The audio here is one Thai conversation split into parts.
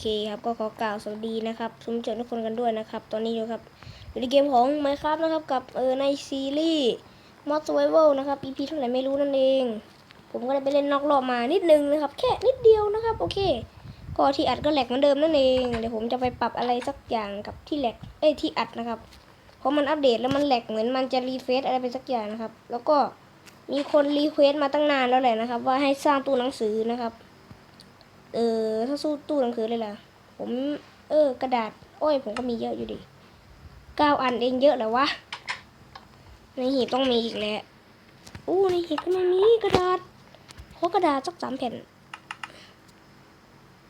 เคครับก็ขอกล่าวสวัสดีนะครับทุกเจอทุกคนกันด้วยนะครับ ตอนนี้อยู่ครับอยู่ในเกมของ Minecraft นะครับกับเออในซีรีส์ Mod Survival นะครับ EP เท่าไหร่ไม่รู้นั่นเอง ผมก็ได้ไปเล่นนอกรอบมานิดนึงนะครับ แค่นิดเดียวนะครับโอเค ก็ที่อัดก็แหลกเหมือนเดิมนั่นเองเดี๋ยวผมจะไปปรับอะไรสักอย่างกับที่แหลกเอ้ยที่อัดนะครับเพราะมันอัปเดตแล้วมันแหลกเหมือนมันจะรีเฟซอะไรไปสักอย่างนะครับ แล้วก็มีคนรีเควสมาตั้งนานแล้วแหละนะครับ ว่าให้สร้างตู้หนังสือนะครับ เออ ถ้าสู้ตู้หนังสือเลยล่ะ ผม เออ กระดาษ โอ้ย ผมก็มีเยอะอยู่ดิเก้าอันเองเยอะแล้ววะ ในหีบต้องมีอีกแหละอู้ในหีบก็ไม่มีกระดาษขอกระดาษสักสามแผ่น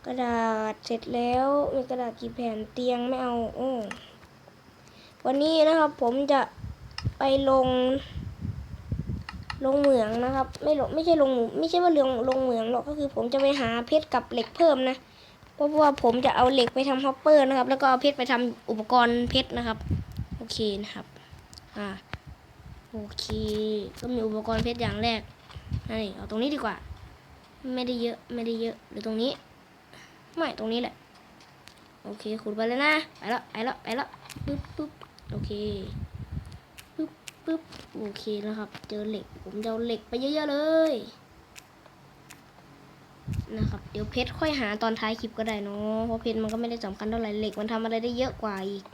กระดาษเสร็จแล้วมีกระดาษกี่แผ่นเตียงไม่เอาโอ้วันนี้นะครับผมจะไปลง ลงเหมืองนะครับ ไม่ลงไม่ใช่ลงไม่ใช่ว่าลงลงเหมืองหรอกก็คือ ผมจะไปหาเพชรกับเหล็กเพิ่มนะเพราะว่าผมจะเอาเหล็กไปทำฮอปเปอร์นะครับ แล้วก็เอาเพชรไปทำอุปกรณ์เพชรนะครับ โอเคนะครับอ่าโอเคก็มีอุปกรณ์เพชรอย่างแรกนี่เอาตรงนี้ดีกว่า ไม่ได้เยอะไม่ได้เยอะหรือตรงนี้ ไม่ตรงนี้แหละ โอเคขุดไปเลยนะไปแล้วไปแล้วไปแล้วปึ๊บปึ๊บโอเค ปึ๊บโอเคนะครับ เจอเหล็ก ผมจะเอาเหล็กไปเยอะๆเลย นะครับ เดี๋ยวเพชรค่อยหาตอนท้ายคลิปก็ได้เนาะเพราะเพชรมันก็ไม่ได้สำคัญเท่าไหร่เหล็กมันทำอะไรได้เยอะกว่าอีก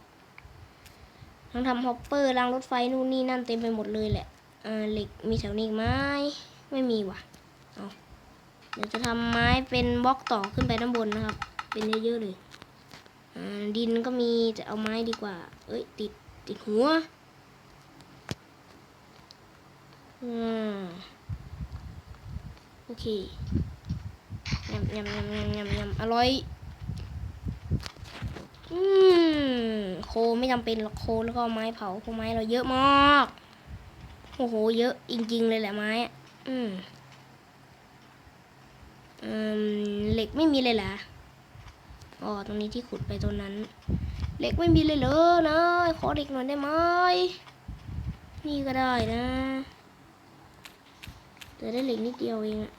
ทั้งทำฮอปเปอร์รางรถไฟนู่นนี่นั่นเต็มไปหมดเลยแหละอ่าเหล็กมีแถวนี้ไหมไม่มีว่ะเอาเดี๋ยวจะทำไม้เป็นบล็อกต่อขึ้นไปด้านบนนะครับ เป็นเยอะๆเลยดินก็มีจะเอาไม้ดีกว่า เอ้ย ติดติดหัว อืมโอเคยำยำยำยำยำยำอร่อย อืมโคไม่จำเป็นหรอกโคแล้วก็ไม้เผาเพราะไม้เราเยอะมาก โอ้โห เยอะจริง ๆ เลยแหละไม้อะอืมอืมเหล็กไม่มีเลยเหรออ๋อตรงนี้ที่ขุดไปตรงนั้น เหล็กไม่มีเลยเหรอนะ ขอเหล็กหน่อยได้ไหมนี่ก็ได้นะ แต่ได้เหล็กนิดเดียวเองอะ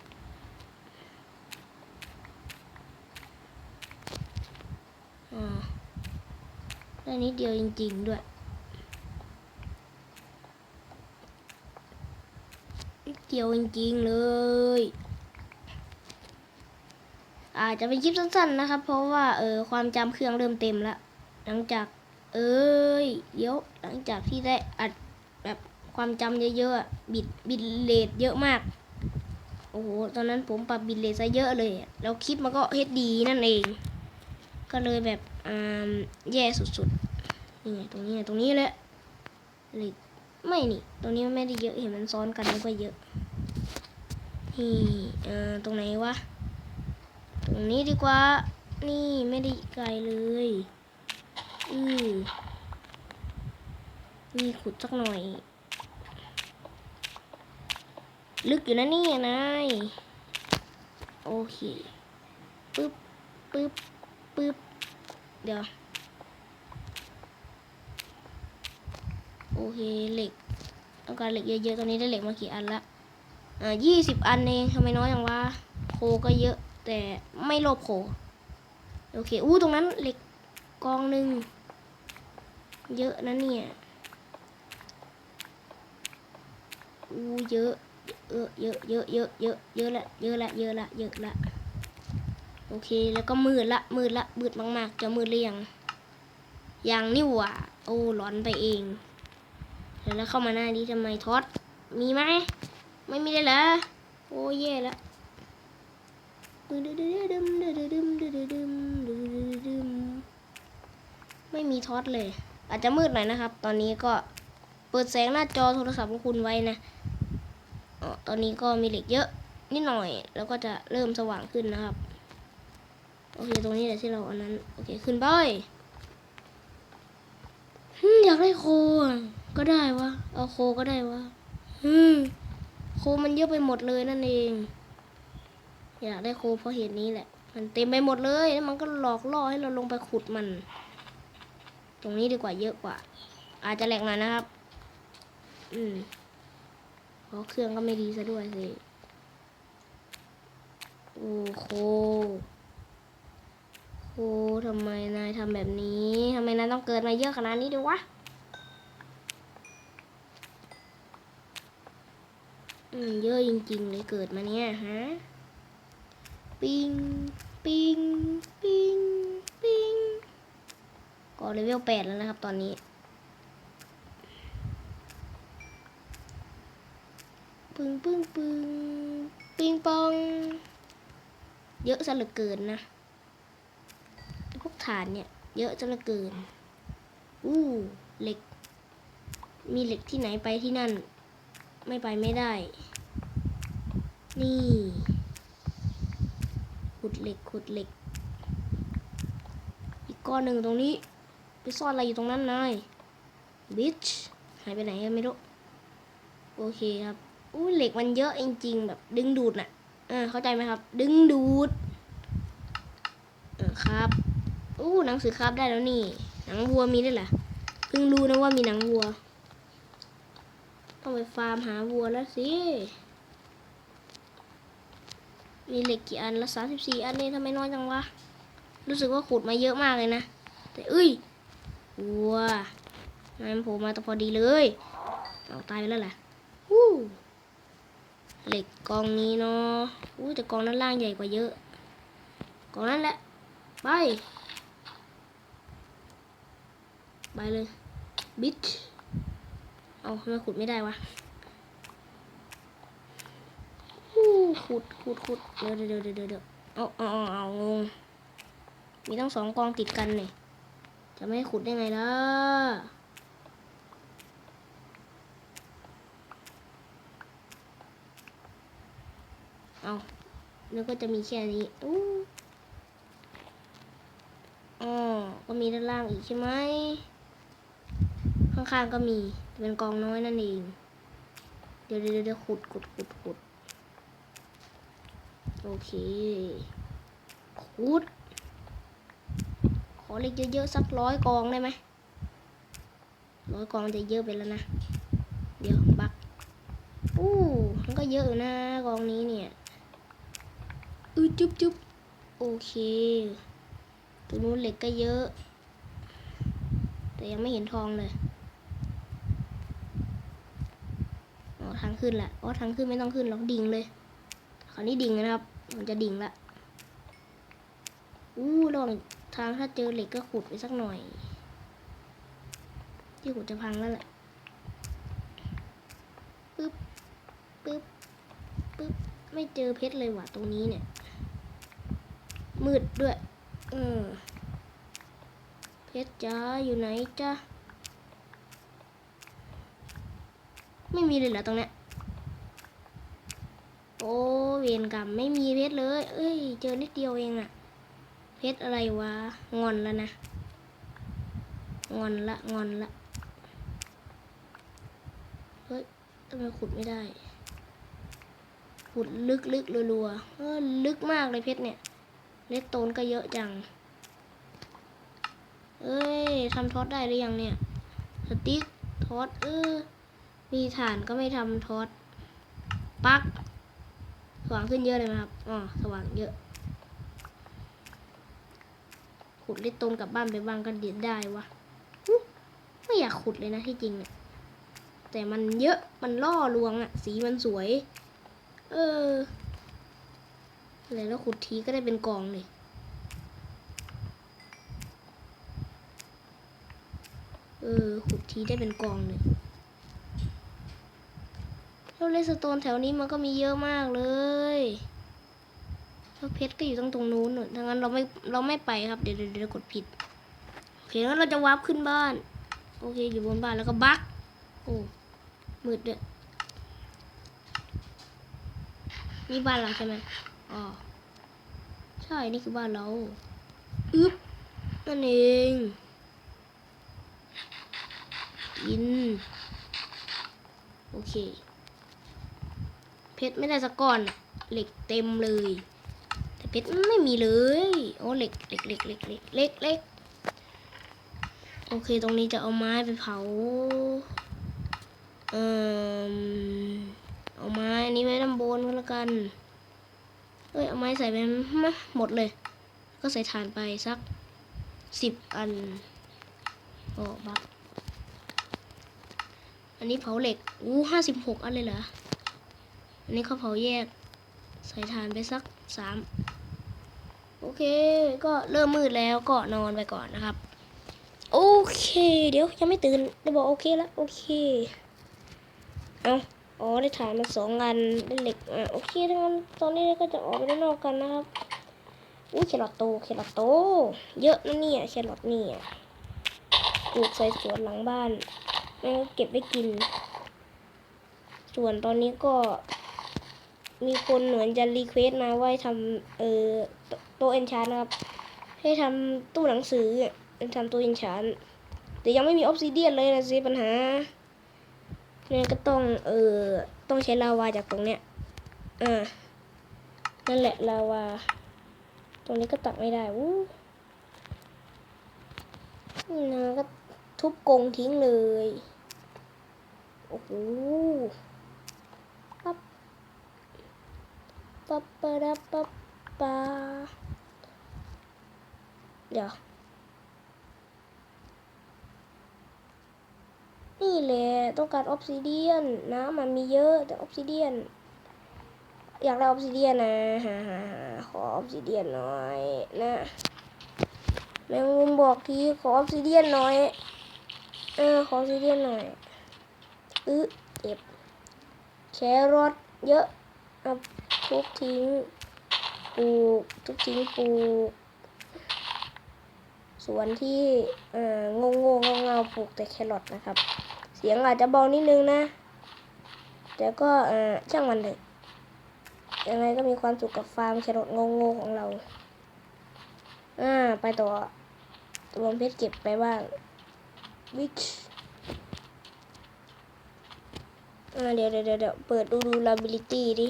อ่าได้นิดเดียวจริง ๆ ด้วยนิดเดียวจริง ๆ เลย อาจจะเป็นคลิปสั้น ๆ นะครับ เพราะว่าเออความจำเครื่องเริ่มเต็มแล้ว หลังจาก เอ้ย เดี๋ยว หลังจากที่ได้อัด ความจำเยอะๆอะบิดบิดเลทเยอะมาก โอ้โห ตอนนั้นผมปรับบิดเลทซะเยอะเลยอะแล้วคลิปมันก็เฮดดีนั่นเอง ก็เลยแบบอ่าแย่สุดๆ นี่ไงตรงนี้ไงตรงนี้แหละเล็กไม่นี่ ตรงนี้ไม่ได้เยอะ เห็นมันซ้อนกันนึกว่าเยอะ นี่เอ่อตรงไหนวะ ตรงนี้ดีกว่า นี่ไม่ได้ไกลเลย อือนี่ขุดสักหน่อย ลึกอยู่นะนี่นายโอเคปึ๊บปึ๊บปึ๊บเดี๋ยวโอเคเหล็กต้องการเหล็กเยอะๆตอนนี้ได้เหล็กมากี่อันละอ่ายี่สิบอันเองทำไมน้อยอย่างวะโคก็เยอะ แต่ไม่โลภโคโอเคอู้ตรงนั้นเหล็กกองหนึ่งเยอะนะเนี่ยอู้เยอะ เยอะเยอะเยอะเยอะเยอะเยอะละเยอะละเยอะละเยอะละโอเคแล้วก็มืดละมืดละมืดมากๆจะมืดหรือยังยังนี่หว่าโอ้หลอนไปเองแล้วเข้ามาหน้านี้ทำไมทอดมีไหมไม่มีเลยเหรอโอ้แย่ละไม่มีทอดเลย อาจจะมืดหน่อยนะครับ ตอนนี้ก็เปิดแสงหน้าจอโทรศัพท์ของคุณไว้นะ ตอนนี้ก็มีเหล็กเยอะนิดหน่อย แล้วก็จะเริ่มสว่างขึ้นนะครับ โอเค ตรงนี้แหละที่เราอันนั้น โอเค ขึ้นไปอยากได้โค ก็ได้วะ เอาโคก็ได้วะอืมโคมันเยอะไปหมดเลยนั่นเอง อยากได้โคเพราะเหตุนี้แหละ มันเต็มไปหมดเลย แล้วมันก็หลอกล่อให้เราลงไปขุดมัน ตรงนี้ดีกว่าเยอะกว่า อาจจะแหลกหน่อยนะครับ อืม เพราะเครื่องก็ไม่ดีซะด้วยสิโอ้โคโคโอ้ทำไมนายทำแบบนี้ทำไมนายต้องเกิดมาเยอะขนาดนี้ด้วยวะอืมเยอะจริงๆเลยเกิดมาเนี่ยฮะปิงปิงปิงปิงก็เลเวลแปดแล้วนะครับตอนนี้ ปึ้งปึ้งปึ้งปิงปอง เยอะซะเหลือเกินนะพวกฐานเนี่ย เยอะจนเหลือเกิน อู้เหล็ก มีเหล็กที่ไหนไปที่นั่น ไม่ไปไม่ได้ นี่ขุดเหล็กขุดเหล็ก อีกก้อนหนึ่งตรงนี้ ไปซ่อนอะไรอยู่ตรงนั้นนายบิชหายไปไหนก็ไม่รู้ โอเคครับ อู้เหล็กมันเยอะจริงๆแบบ ดึงดูดน่ะ เออเข้าใจไหมครับ ดึงดูดเออครับอู้หนังสือครับได้แล้วนี่ หนังวัวมีด้วยเหรอเพิ่งรู้นะว่ามีหนังวัว ต้องไปฟาร์มหาวัวแล้วสิมีเหล็กกี่อันละสามสิบสี่อันนี่ทำไมน้อยจังวะ รู้สึกว่าขุดมาเยอะมากเลยนะ แต่เอ้ยวัวนายมันโผล่มาแต่พอดีเลย เอาตายไปแล้วแหละวู้ เหล็กกองนี้เนาะอู้แต่กองนั้นล่างใหญ่กว่าเยอะ กองนั้นแหละ ไป ไปเลย บิชเอาทำไมขุดไม่ได้วะขุดขุดขุดเดี๋ยวเดี๋ยวเดี๋ยวเดี๋ยวเอาเอาเอาเอางง มีทั้งสองกองติดกันเนี่ยจะไม่ขุดได้ไงล่ะ เอาแล้วก็จะมีแค่นี้อู้อ๋อก็มีด้านล่างอีกใช่ไหม ข้างๆก็มี เป็นกองน้อยนั่นเอง เดี๋ยวเดี๋ยวเดี๋ยวขุดขุดขุดขุดโอเค ขุด ขอเหล็กเยอะๆสักร้อยกองได้ไหมร้อยกองจะเยอะไปแล้วนะ เดี๋ยวบักอู้มันก็เยอะอยู่นะกองนี้เนี่ย บจุ๊บจุ๊บโอเคตัวนู้นเหล็กก็เยอะ แต่ยังไม่เห็นทองเลยอ๋อทางขึ้นแหละอ๋อทางขึ้นไม่ต้องขึ้นหรอกดิ่งเลยคราวนี้ดิ่งนะครับมันจะดิ่งละอู้ลองทางถ้าเจอเหล็กก็ขุดไปสักหน่อย ที่ขุดจะพังแล้วแหละปึ๊บปึ๊บปึ๊บไม่เจอเพชรเลยว่ะตรงนี้เนี่ย มืดด้วยเออเพชรจ้าอยู่ไหนจ้าไม่มีเลยเหรอตรงเนี้ย โอ้เวรกรรมไม่มีเพชรเลย เอ้ย เจอนิดเดียวเองอะเพชรอะไรวะ งอนแล้วนะ งอนละ งอนละ เฮ้ยทำไมขุดไม่ได้ ขุดลึกลึกๆรัวๆเออลึกมากเลยเพชรเนี่ย เลดโตนก็เยอะจัง เอ้ยทำท็อตได้หรือยังเนี่ย สติ๊กท็อตเออ มีฐานก็ไม่ทำท็อตปัก สว่างขึ้นเยอะเลยไหมครับ อ๋อ สว่างเยอะ ขุดเลดโตนกลับบ้านไปบ้างก็เดียดได้วะ ไม่อยากขุดเลยนะที่จริงเนี่ย แต่มันเยอะ มันล่อลวงอะ สีมันสวย เออ อะไรแล้วขุดทีก็ได้เป็นกองเลยเออขุดทีได้เป็นกองเลยแล้วเลสโตนแถวนี้มันก็มีเยอะมากเลยแล้วเพชรก็อยู่ตรงตรงนู้นน่ะดังนั้นเราไม่เราไม่ไปครับเดี๋ยวเดี๋ยวกดผิดโอเคแล้วเราจะวาร์ปขึ้นบ้าน โอเคอยู่บนบ้านแล้วก็บักโอ้มืดด้วยนี่บ้านเราใช่ไหม อ๋อใช่นี่คือบ้านเราอึ๊บนั่นเองกิน โอเค เพชรไม่ได้สักก้อนอะเหล็กเต็มเลย แต่เพชรไม่มีเลย โอ้เหล็กเหล็กเหล็กเหล็กเหล็กเหล็กเหล็กโอเค ตรงนี้จะเอาไม้ไปเผา เอ่อเอาไม้อันนี้ไว้ด้านบนก็แล้วกัน เอ้ยเอาไม้ใส่ไปมะหมดเลย ก็ใส่ถ่านไปสักสิบอันโอ้บักอันนี้เผาเหล็กอู้ห้าสิบหกอันเลยเหรอ อันนี้เขาเผาแยก ใส่ถ่านไปสักสามโอเค ก็เริ่มมืดแล้วก็นอนไปก่อนนะครับ โอเค เดี๋ยวยังไม่ตื่นได้บอกโอเคแล้ว โอเค เอา อ๋อได้ถ่านมาสองอันได้เหล็กอะโอเคทั้งนั้นตอนนี้ก็จะออกไปด้านนอกกันนะครับอู้แครอทโตแครอทโต เยอะนะเนี่ยแครอทเนี่ยปลูกใส่สวนหลังบ้านแม่งก็เก็บไว้กิน ส่วนตอนนี้ก็ มีคนเหมือนจะรีเควสต์มาว่าให้ทำเออโตเอนชานนะครับ ให้ทำตู้หนังสืออะทำตู้เอนชานแต่ยังไม่มีออฟซิเดียนเลยนะสิปัญหา เนี่ยก็ต้องเออต้องใช้ลาวาจากตรงเนี้ยอ่านั่นแหละลาวา ตรงนี้ก็ตักไม่ได้วู้นี่นะก็ทุบกรงทิ้งเลยโอ้โหปั๊บปั๊บปะดับปั๊บปาเดี๋ยว นี่แหละต้องการออฟซิเดียนน้ำมันมีเยอะแต่ออฟซิเดียนอยากได้ออฟซิเดียนนะฮะขอออฟซิเดียนหน่อยนะแมงมุมบอกทีขอออฟซิเดียนหน่อยเออขอออฟซิเดียนหน่อยอึเจ็บแครอทเยอะเอาทุบทิ้งปลูกทุบทิ้งปลูกสวนที่เอ่องงงๆเงาๆปลูกแต่แครอทนะครับ เสียงอาจจะเบานิดนึงนะ แต่ก็ช่างมันเถอะยังไงก็มีความสุขกับฟาร์มแครอทงงๆของเรา อ่า ไปต่อรวมเพชรเก็บไปบ้างวิชอ่าเดี๋ยวเดี๋ยวเดี๋ยวเปิดดูดู lability ดิ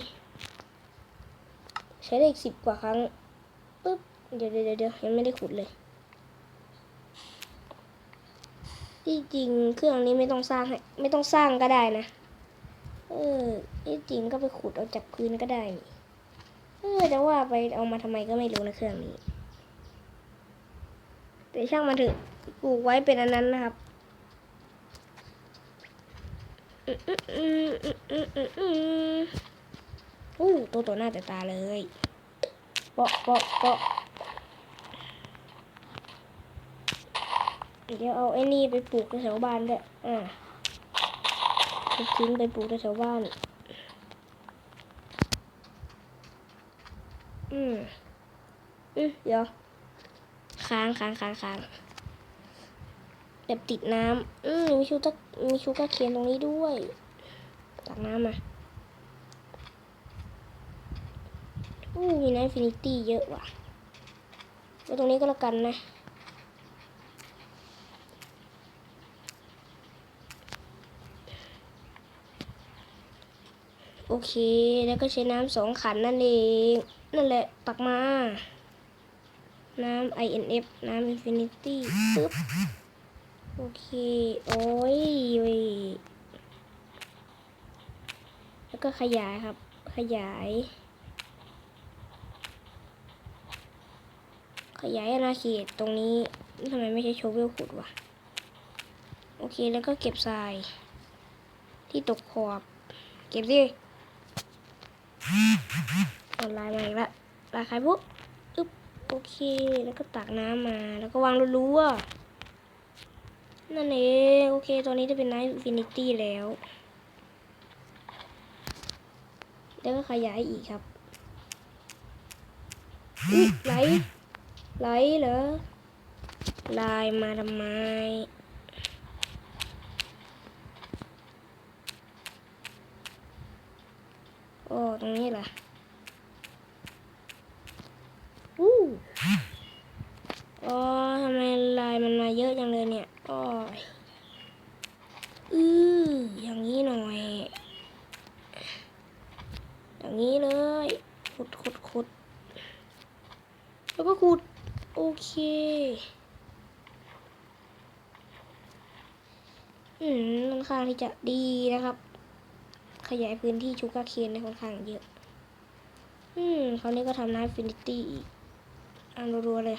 ใช้ได้อีกสิบกว่าครั้ง ปึ๊บ เดี๋ยวเดี๋ยวเดี๋ยวยังไม่ได้ขุดเลย ที่จริงเครื่องนี้ไม่ต้องสร้างให้ไม่ต้องสร้างก็ได้นะ เออที่จริงก็ไปขุดเอาจากพื้นก็ได้ เออแต่ว่าไปเอามาทำไมก็ไม่รู้นะเครื่องนี้ แต่ช่างมันเถอะปลูกไว้เป็นอันนั้นนะครับอืมอืมอืมอืมอืมอืมอู้ตัวต่อหน้าแต่ตาเลยเปาะเปาะเปาะ เดี๋ยวเอาไอ้นี่ไปปลูกแถวบ้านด้วยอ่าทุบทิ้งไปปลูกแถวบ้าน อืมอืมเดี๋ยวค้างค้างค้างค้างแบบติดน้ำอืมมีชูตะมีชูกาเคนตรงนี้ด้วยตักน้ำมาอู้มีน้ำฟินิตี้เยอะว่ะไว้ตรงนี้ก็แล้วกันนะ โอเค แล้วก็ใช้น้ำสองขันนั่นเอง นั่นแหละ ตักมา น้ำ INF น้ำ Infinity ปึ๊บ โอเค โอ้ยเว้ยแล้วก็ขยายครับ ขยาย ขยายอาณาเขตตรงนี้ทำไมไม่ใช้โชเวลขุดวะ โอเค แล้วก็เก็บทราย ที่ตกขอบ เก็บสิ ออนไลน์มาอีกละลาขายปุ๊บอึ๊บโอเค แล้วก็ตักน้ำมา แล้วก็วางรัวๆนั่นเองโอเค ตอนนี้จะเป็นไนท์อินฟินิตี้แล้ว แล้วก็ขยายอีกครับไหลไหลเหรอลายมาทำไม โอ้ตรงนี้ล่ะอู้อ๋อทำไมลายมันมาเยอะจังเลยเนี่ยอ้อยอืออย่างนี้หน่อย อย่างนี้เลย ขุดขุดขุดแล้วก็ขุด โอเค อืมค่อนข้างที่จะดีนะครับ ขยายพื้นที่ชูการ์เคนได้ค่อนข้างเยอะ อืมคราวนี้ก็ทำน้ำฟินิตี้อีกอ่านรัวๆเลย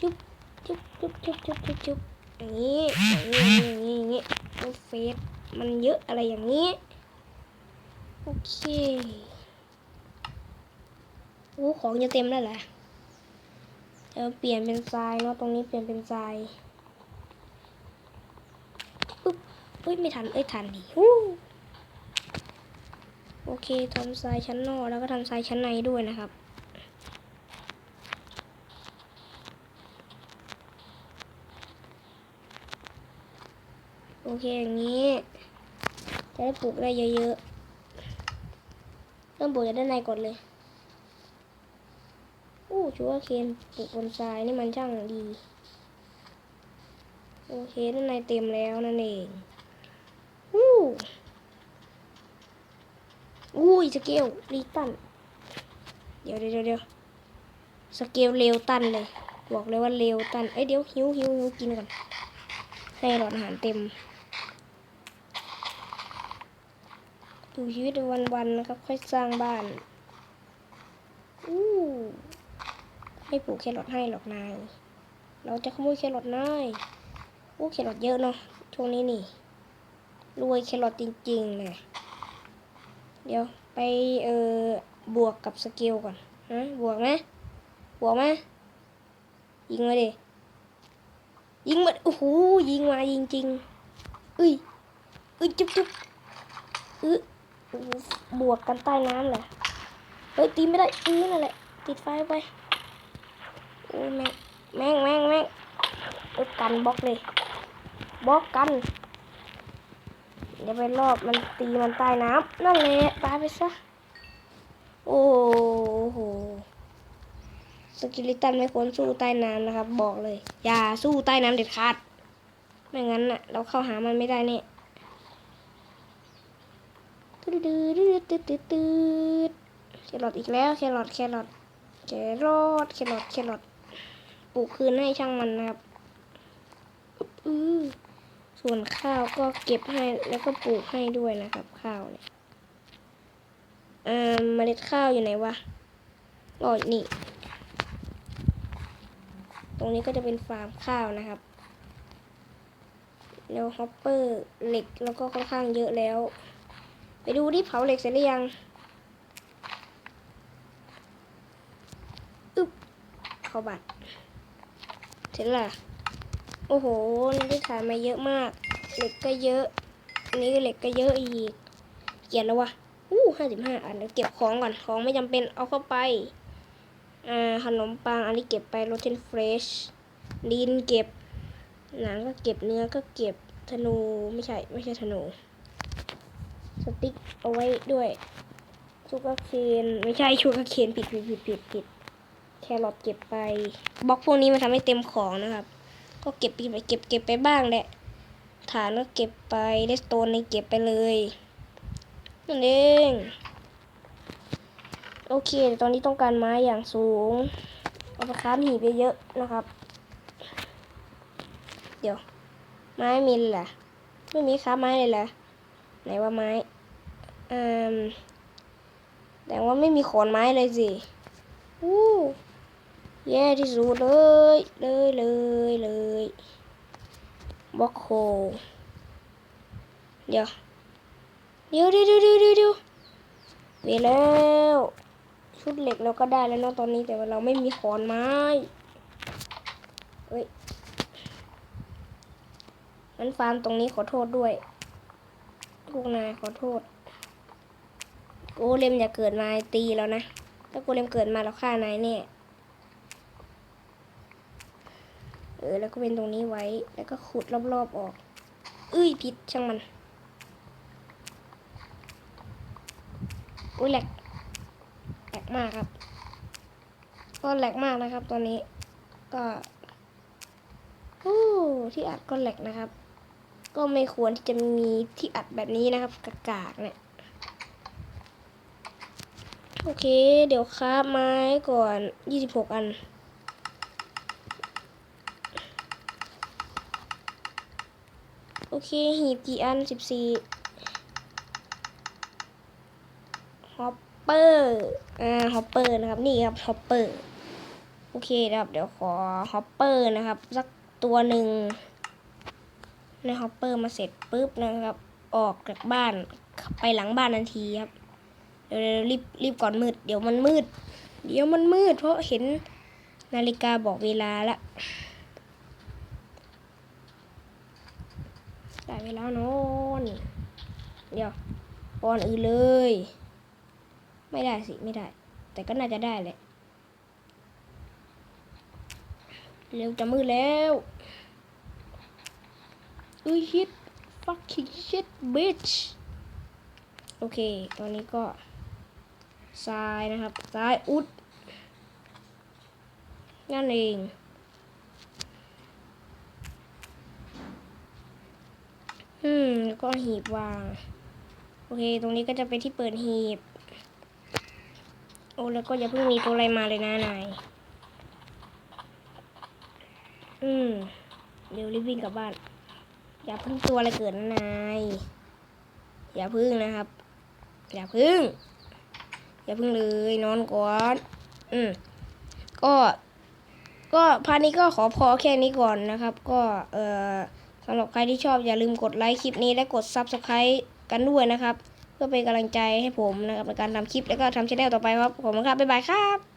จุ๊บจุ๊บจุ๊บจุ๊บจุ๊บจุ๊บจุ๊บอย่างนี้อย่างนี้อย่างนี้อย่างนี้โอเฟสมันเยอะอะไรอย่างนี้ โอเคโอ้ของจะเต็มแล้วแหละเดี๋ยวเปลี่ยนเป็นทรายเนาะตรงนี้เปลี่ยนเป็นทรายปุ๊บเอ้ยไม่ทันเอ้ยทันดิฮู้ โอเคทำทรายชั้นนอกแล้วก็ทำทรายชั้นในด้วยนะครับโอเคอย่างนี้จะได้ปลูกได้เยอะๆ เริ่มปลูกจากด้านในก่อนเลย อู้ชัวร์เคนปลูกบนทรายนี่มันช่างดี โอเคด้านในเต็มแล้วนั่นเองอู้ อู้ยสเกลรีตัน เดี๋ยวเดี๋ยวเดี๋ยวสเกลเร็วตันเลย บอกเลยว่าเร็วตัน เอ้ยเดี๋ยวหิวหิวหิวกินก่อนให้หลอดอาหารเต็มอยู่ชีวิตวันๆนะครับ ค่อยสร้างบ้าน อู้ไม่ปลูกแครอทให้หรอกนาย เราจะขโมยแครอทนายอู้แครอทเยอะเนาะช่วงนี้นี่ รวยแครอทจริงๆเลย เดี๋ยวไปเออบวกกับสเกลก่อนฮะบวกไหมบวกไหมยิงมาดิยิงมาโอ้โหยิงมายิงจริงเอ้ยเอ้ยจุ๊บจุ๊บเอ้อบวกกันใต้น้ำเลยเฮ้ยตีไม่ได้ตีนั่นแหละติดไฟไปโอ้แม่งแม่งแม่งแม่งกันบล็อกเลยบล็อกกัน เดี๋ยวไปรอบมันตีมันใต้น้ำนั่นแหละตายไปซะ โอ้โหสกิลิตันไม่ควรสู้ใต้น้ำนะครับ บอกเลย อย่าสู้ใต้น้ำเด็ดขาดไม่งั้นน่ะ เราเข้าหามันไม่ได้เนี่ยตืดตืดตืดตืดตืดแครอทอีกแล้วแครอทแครอทแครอทแครอทแครอทปลูกคืนให้ช่างมันนะครับอือ ส่วนข้าวก็เก็บให้แล้วก็ปลูกให้ด้วยนะครับ ข้าวเนี่ยอ่าเมล็ดข้าวอยู่ไหนวะอ๋อนี่ ตรงนี้ก็จะเป็นฟาร์มข้าวนะครับ แล้วฮอปเปอร์เหล็กแล้วก็ค่อนข้างเยอะแล้ว ไปดูที่เผาเหล็กเสร็จหรือยังอึ๊บเข้าบัตรเสร็จและ โอ้โหนี่ได้ถ่ายมาเยอะมาก เหล็กก็เยอะอันนี้ก็เหล็กก็เยอะอีก เกียนแล้ววะอู้ห้าสิบห้าอันเดี๋ยวเก็บของก่อน ของไม่จำเป็นเอาเข้าไป อ่า ขนมปัง อันนี้เก็บไปโรเทนเฟรชดินเก็บ หนังก็เก็บ เนื้อก็เก็บ ธนู ไม่ใช่ ไม่ใช่ธนู สติ๊กเอาไว้ด้วยชูกาเคนไม่ใช่ชูกาเคนผิดผิดผิดผิดผิดแครอทเก็บไป บล็อกพวกนี้มันทำให้เต็มของนะครับ ก็เก็บไปเก็บเก็บไปบ้างแหละ ฐานก็เก็บไปเลสโตนนี่เก็บไปเลยนั่นเองโอเค ตอนนี้ต้องการไม้อย่างสูง เอาไปค้าหีบเยอะๆนะครับ เดี๋ยว ไม้มีเลยเหรอไม่มีค้าไม้เลยเหรอไหนว่าไม้อืมแต่ว่าไม่มีขอนไม้เลยสิอู้ แย่ที่สุดเลย เลยเลยเลยบล็อกโคเดี๋ยวเดี๋ยวเดี๋ยวเดี๋ยวเดี๋ยวเดี๋ยวแล้วชุดเหล็กเราก็ได้แล้วเนาะตอนนี้แต่ว่าเราไม่มีขอนไม้เอ้ยมันฟาร์มตรงนี้ขอโทษด้วยพวกนายขอโทษโกเลมอย่าเกิดมาตีแล้วนะ ถ้าโกเลมเกิดมาแล้วฆ่านายแน่ เออ แล้วก็เป็นตรงนี้ไว้ แล้วก็ขุดรอบๆออก เอ้ยผิดช่างมันอุ้ยแหลกแหลกมากครับ ก็แหลกมากนะครับ ตอนนี้ ก็โอ้ที่อัดก็แหลกนะครับ ก็ไม่ควรที่จะมีที่อัดแบบนี้นะครับ กากากๆเนี่ยโอเค เดี๋ยวคราบไม้ก่อน 26 อัน โอ เคหีบกี่อัน14ฮอปเปอร์ อ่า ฮอปเปอร์นะครับ นี่ครับ ฮอปเปอร์ โอเคครับ เดี๋ยวขอฮอปเปอร์นะครับ สักตัวหนึ่งในฮอปเปอร์มาเสร็จปุ๊บนะครับ ออกจากบ้านไปหลังบ้านทันทีครับ เดี๋ยวรีบรีบก่อนมืด เดี๋ยวมันมืด เดี๋ยวมันมืด เพราะเห็นนาฬิกาบอกเวลาละ ได้เวลานอนเดี๋ยวก่อนอื่นเลย ไม่ได้สิไม่ได้ แต่ก็น่าจะได้แหละเร็วจะมืดแล้วอุ้ยชิด fucking shit bitch โอเค ตอนนี้ก็ทรายนะครับทรายอุด นั่นเอง อืมแล้วก็หีบวาง โอเค ตรงนี้ก็จะเป็นที่เปิดหีบ โอ้แล้วก็อย่าเพิ่งมีตัวอะไรมาเลยนะนายอืมเดี๋ยวรีบวิ่งกลับบ้าน อย่าเพิ่งตัวอะไรเกิดนะนายอย่าพึ่งนะครับ อย่าพึ่ง อย่าพึ่งเลยนอนก่อน อืมก็ ก็พาร์ทนี้ก็ขอพอแค่นี้ก่อนนะครับ ก็เอ่อ สำหรับใครที่ชอบอย่าลืมกดไลค์คลิปนี้และกด Subscribe กันด้วยนะครับ เพื่อเป็นกำลังใจให้ผมนะครับในการทำคลิปแล้วก็ทำช anel ต่อไปครับผมครับ บ๊ายบายครับ